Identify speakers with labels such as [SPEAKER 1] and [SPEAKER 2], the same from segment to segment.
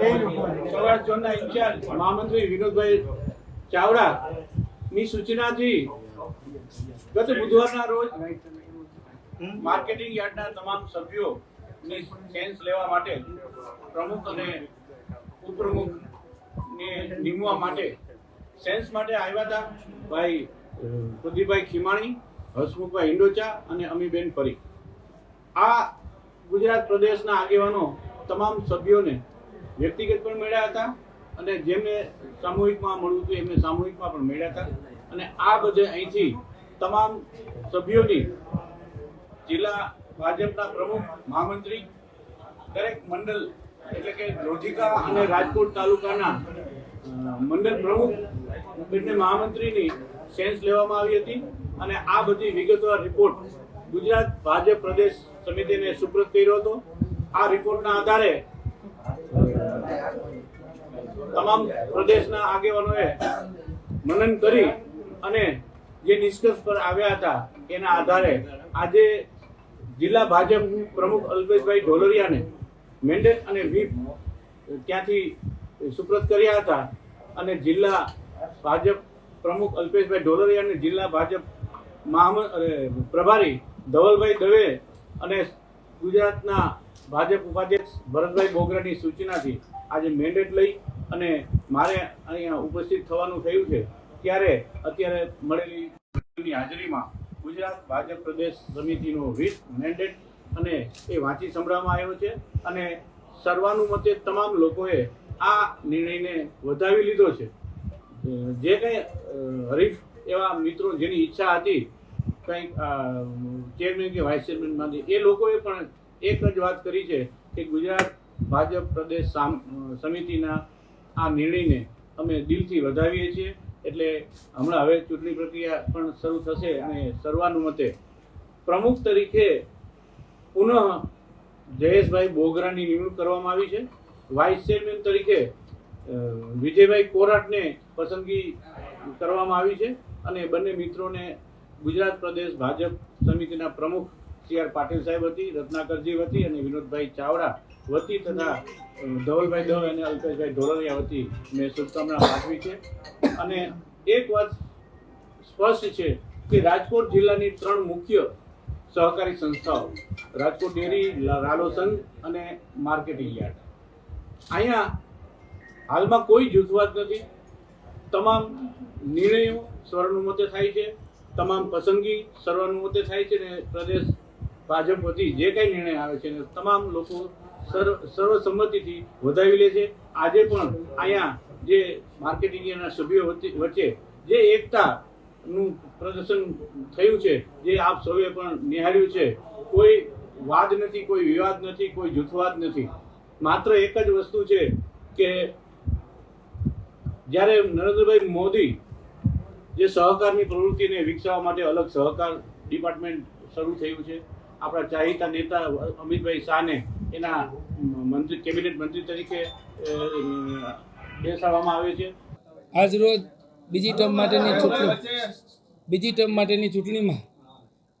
[SPEAKER 1] સૌરાષ્ટ્ર માટે સેન્સ માટે આવ્યા હતા ભાઈ પ્રદીપભાઈ ખીમાણી, હસમુખભાઈ હિંડોચા અને અમીબેન પરી. આ ગુજરાત પ્રદેશના આગેવાનો તમામ સભ્યોને વ્યક્તિગત પણ મળ્યા હતા અને જેમને સામૂહિકમાં મળવું હતું, એમને સામૂહિકમાં પણ મળ્યા હતા. અને આ બધે અહીંથી તમામ સભ્યોની જિલ્લા ભાજપના પ્રમુખ, મહામંત્રી, દરેક મંડળ, એટલે કે રોધિકા અને રાજકોટ તાલુકાના મંડળ પ્રમુખ, બંને મહામંત્રીની સેન્સ લેવામાં આવી હતી. અને આ બધી વિગતવાર રિપોર્ટ ગુજરાત ભાજપ પ્રદેશ સમિતિને સુપ્રત કર્યો હતો. આ રિપોર્ટના આધારે તમામ પ્રદેશના આગેવાનોએ મનન કરી અને જે નિષ્કર્ષ પર આવ્યા હતા એના આધારે આજે જિલ્લા ભાજપ પ્રમુખ અલ્પેશભાઈ ઢોલરિયાને મેન્ડેટ અને વ્હીપ ત્યાંથી સુપ્રત કર્યા હતા અને જિલ્લા ભાજપ પ્રમુખ અલ્પેશભાઈ ઢોલરિયા અને જિલ્લા ભાજપ મહામ પ્રભારી ધવલભાઈ દવે અને ગુજરાતના ભાજપ ઉપાધ્યક્ષ ભરતભાઈ બોગરાની સૂચનાથી આજે મેન્ડેટ લઈ અને મારે અહીંયા ઉપસ્થિત થવાનું થયું છે. ત્યારે અત્યારે મળેલી હાજરીમાં ગુજરાત ભાજપ પ્રદેશ સમિતિનો વીસ મેન્ડેટ અને એ વાંચી સંભળાવવામાં આવ્યો છે અને સર્વાનુમતે તમામ લોકોએ આ નિર્ણયને વધાવી લીધો છે. જે કંઈ હરીફ એવા મિત્રો જેની ઈચ્છા હતી કંઈક ચેરમેન કે વાઇસ ચેરમેનમાંથી એ લોકોએ પણ એક જ વાત કરી છે કે ગુજરાત ભાજપ પ્રદેશ સમિતિના આ નિર્ણયને અમે દિલથી વધાવીએ છીએ. એટલે હમણાં હવે ચૂંટણી પ્રક્રિયા પણ શરૂ થશે અને સર્વાનુમતે પ્રમુખ તરીકે પુનઃ જયેશભાઈ બોગરાની નિમણૂક કરવામાં આવી છે. વાઇસ ચેરમેન તરીકે વિજયભાઈ કોરાટને પસંદગી કરવામાં આવી છે અને બંને મિત્રોને ગુજરાત પ્રદેશ ભાજપ સમિતિના પ્રમુખ સી આર પાટીલ સાહેબ હતી, રત્નાકરજી વતી અને વિનોદભાઈ ચાવડા વતી તથા ધવલભાઈ દવે અને અલ્પેશભાઈ ઢોલરિયા વતી મેં શુભકામના પાઠવી છે. અને એક વાત સ્પષ્ટ છે કે રાજકોટ જિલ્લાની ત્રણ મુખ્ય સહકારી સંસ્થાઓ, રાજકોટ ડેરી રાલો સંઘ અને માર્કેટિંગ યાર્ડ અહીંયા હાલમાં કોઈ જૂથવાદ નથી. તમામ નિર્ણયો સર્વાનુમતે થાય છે. તમામ પસંદગી સર્વાનુમતે થાય છે ને પ્રદેશ ભાજપ વતી જે કંઈ નિર્ણય આવે છે ને તમામ લોકો સર્વ સર્વસંમતિથી વધાવી લે છે. આજે પણ અહીંયા જે માર્કેટિંગના સભ્યો વચ્ચે- જે એકતાનું પ્રદર્શન થયું છે, જે આપ સૌએ પણ નિહાળ્યું છે, કોઈ વાદ નથી, કોઈ વિવાદ નથી, કોઈ જૂથવાદ નથી. માત્ર એક જ વસ્તુ છે કે જ્યારે નરેન્દ્રભાઈ મોદી જે સહકારની પ્રવૃત્તિને વિકસાવવા માટે અલગ સહકાર ડિપાર્ટમેન્ટ શરૂ થયું છે. આપણા ચાહિતા નેતા અમિતભાઈ શાહને એના મંત્રી, કેબિનેટ મંત્રી તરીકે બેસાડવામાં આવે છે.
[SPEAKER 2] આજ રોજ બીજી ટર્મ માટેની ચૂંટણી, બીજી ટર્મ માટેની ચૂંટણીમાં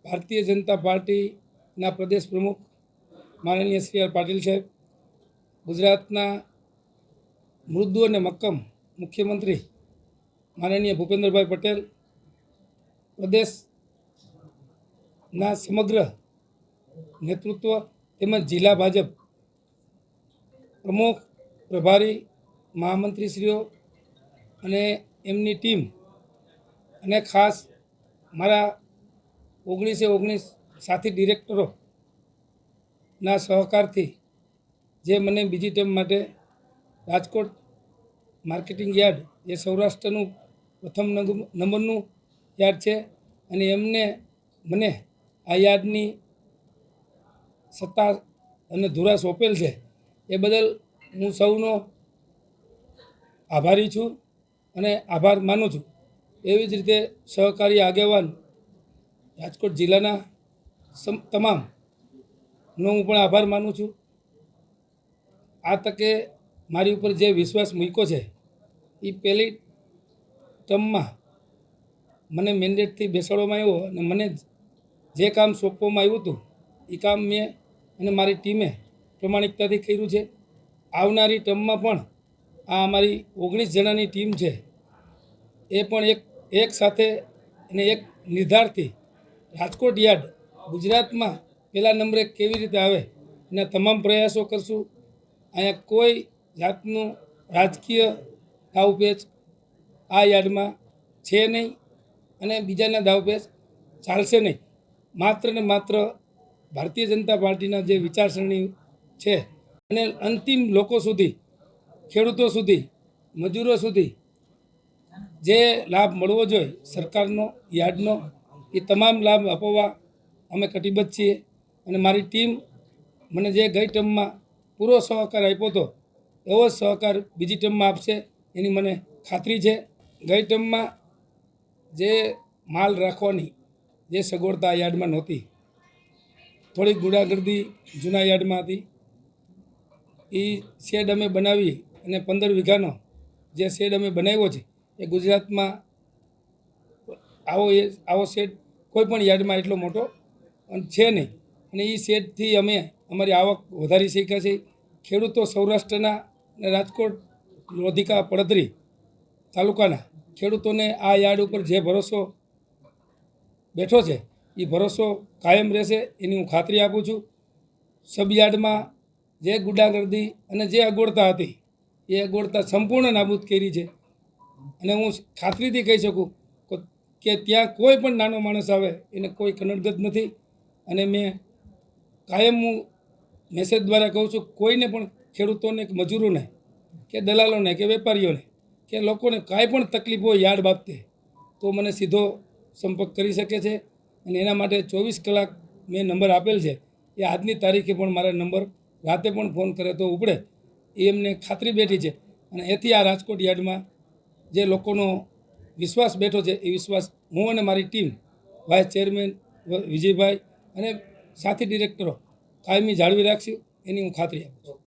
[SPEAKER 2] ભારતીય જનતા પાર્ટીના પ્રદેશ પ્રમુખ માનનીય શ્રી આર પાટીલ સાહેબ, ગુજરાતના મૃદુ અને મક્કમ મુખ્યમંત્રી માનનીય ભૂપેન્દ્રભાઈ પટેલ, પ્રદેશના સમગ્ર નેતૃત્વ તેમજ જિલ્લા ભાજપ પ્રમુખ, પ્રભારી, મહામંત્રીશ્રીઓ અને એમની ટીમ અને ખાસ મારા ઓગણીસે ઓગણીસ સાથી ડિરેક્ટરોના સહકારથી જે મને બીજી ટીમ માટે રાજકોટ માર્કેટિંગ યાર્ડ જે સૌરાષ્ટ્રનું પ્રથમ નંબરનું યાદ છે. અને એમને મને આ યાદની સત્તા અને ધુરા સોંપેલ છે. એ બદલ હું સૌનો આભારી છું અને આભાર માનું છું. એવી જ રીતે સહકારી આગેવાન રાજકોટ જિલ્લાના સમ તમામનો હું પણ આભાર માનું છું. આ તકે મારી ઉપર જે વિશ્વાસ મૂક્યો છે એ પહેલી ટર્મમાં મને મેન્ડેટથી બેસાડવામાં આવ્યો અને મને જે કામ સોંપવામાં આવ્યું હતું એ કામ મેં અને મારી ટીમે પ્રમાણિકતાથી કર્યું છે. આવનારી ટર્મમાં પણ આ અમારી ઓગણીસ જણાની ટીમ છે. એ પણ એક એક સાથે અને એક નિર્ધારથી રાજકોટ યાર્ડ, ગુજરાતમાં પહેલા નંબરે કેવી રીતે આવે, એના તમામ પ્રયાસો કરશું. અહીંયા કોઈ જાતનું રાજકીય દાવપેચ આ યાર્ડમાં છે નહીં અને બીજાના દાવપેચ ચાલશે નહીં. માત્ર ને માત્ર ભારતીય જનતા પાર્ટીના જે વિચારસરણી છે અને અંતિમ લોકો સુધી, ખેડૂતો સુધી, મજૂરો સુધી જે લાભ મળવો જોઈએ સરકારનો, યાર્ડનો, એ તમામ લાભ અપાવવા અમે કટિબદ્ધ છીએ અને મારી ટીમ મને જે ગઈ ટર્મમાં પૂરો સહકાર આપ્યો હતો એવો જ સહકાર બીજી ટર્મમાં આપશે એની મને ખાતરી છે. ગઈ જે માલ રાખવાની જે સગવડતા યાર્ડમાં નહોતી, થોડીક ગુંડાગર્દી જૂના યાર્ડમાં હતી. એ શેડ અમે બનાવી અને પંદર વીઘાનો જે શેડ અમે બનાવ્યો છે, એ ગુજરાતમાં આવો એ, આવો શેડ કોઈ પણ યાર્ડમાં એટલો મોટો છે નહીં. અને એ શેડથી અમે અમારી આવક વધારી શક્યા છે. ખેડૂતો સૌરાષ્ટ્રના રાજકોટ લોધિકા પડદરી તાલુકાના ખેડૂતોને આ યાર્ડ ઉપર જે ભરોસો બેઠો છે, એ ભરોસો કાયમ રહેશે એની હું ખાતરી આપું છું. સબયાર્ડમાં જે ગુડાગર્દી અને જે અગવડતા હતી, એ અગવડતા સંપૂર્ણ નાબૂદ કરી છે. અને હું ખાતરીથી કહી શકું કે ત્યાં કોઈ પણ નાનો માણસ આવે, એને કોઈ કનડગત નથી. અને મેં કાયમ હું મેસેજ દ્વારા કહું છું, કોઈને પણ ખેડૂતોને મજૂરોને કે દલાલોને કે વેપારીઓને કે લોકોને કાંઈ પણ તકલીફ હોય યાર્ડ બાબતે, તો મને સીધો સંપર્ક કરી શકે છે. અને એના માટે ચોવીસ કલાક મેં નંબર આપેલ છે. એ આજની તારીખે પણ મારા નંબર રાતે પણ ફોન કરે તો ઉપડે. એ એમને ખાતરી બેઠી છે. અને એથી આ રાજકોટ યાર્ડમાં જે લોકોનો વિશ્વાસ બેઠો છે, એ વિશ્વાસ હું અને મારી ટીમ, વાઇસ ચેરમેન વિજયભાઈ અને સાથી ડિરેક્ટરો કાયમી જાળવી રાખશું. એની હું ખાતરી આપું છું.